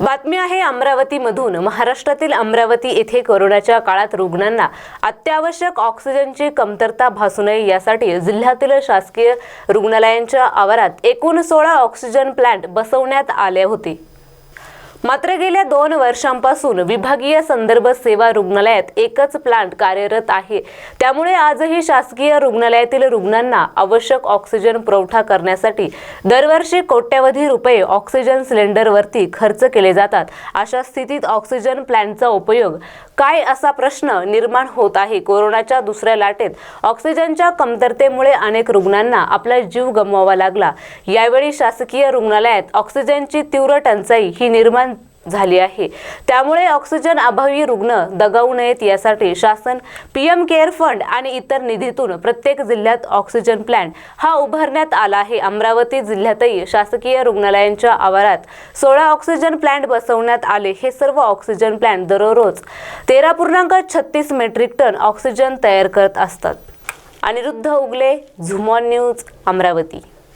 बातमी आहे अमरावतीमधून. महाराष्ट्रातील अमरावती येथे कोरोनाच्या काळात रुग्णांना अत्यावश्यक ऑक्सिजनची कमतरता भासू नये यासाठी जिल्ह्यातील शासकीय रुग्णालयांच्या आवारात एकूण सोळा ऑक्सिजन प्लांट बसवण्यात आले होते. मात्र गेल्या दोन वर्षांपासून विभागीय संदर्भ सेवा रुग्णालयात एकच प्लांट कार्यरत आहे. त्यामुळे आजही शासकीय रुग्णालयातील रुग्णांना आवश्यक ऑक्सिजन पुरवठा करण्यासाठी दरवर्षी कोट्यवधी रुपये ऑक्सिजन सिलेंडरवरती खर्च केले जातात. अशा स्थितीत ऑक्सिजन प्लांटचा उपयोग काय असा प्रश्न निर्माण होत आहे? कोरोनाच्या दुसऱ्या लाटेत ऑक्सिजनच्या कमतरतेमुळे अनेक रुग्णांना आपला जीव गमवावा लागला. यावेळी शासकीय रुग्णालयात ऑक्सिजनची तीव्र टंचाई ही निर्माण झाली आहे. त्यामुळे ऑक्सिजन अभावी रुग्ण दगावू नयेत यासाठी शासन पीएम केअर फंड आणि इतर निधीतून प्रत्येक जिल्ह्यात ऑक्सिजन प्लॅन्ट हा उभारण्यात आला आहे. अमरावती जिल्ह्यातही शासकीय रुग्णालयांच्या आवारात सोळा ऑक्सिजन प्लॅन्ट बसवण्यात आले. हे सर्व ऑक्सिजन प्लॅन्ट दररोज तेरा पूर्णांक छत्तीस मेट्रिक टन ऑक्सिजन तयार करत असतात. अनिरुद्ध उगले झुमॉन न्यूज अमरावती.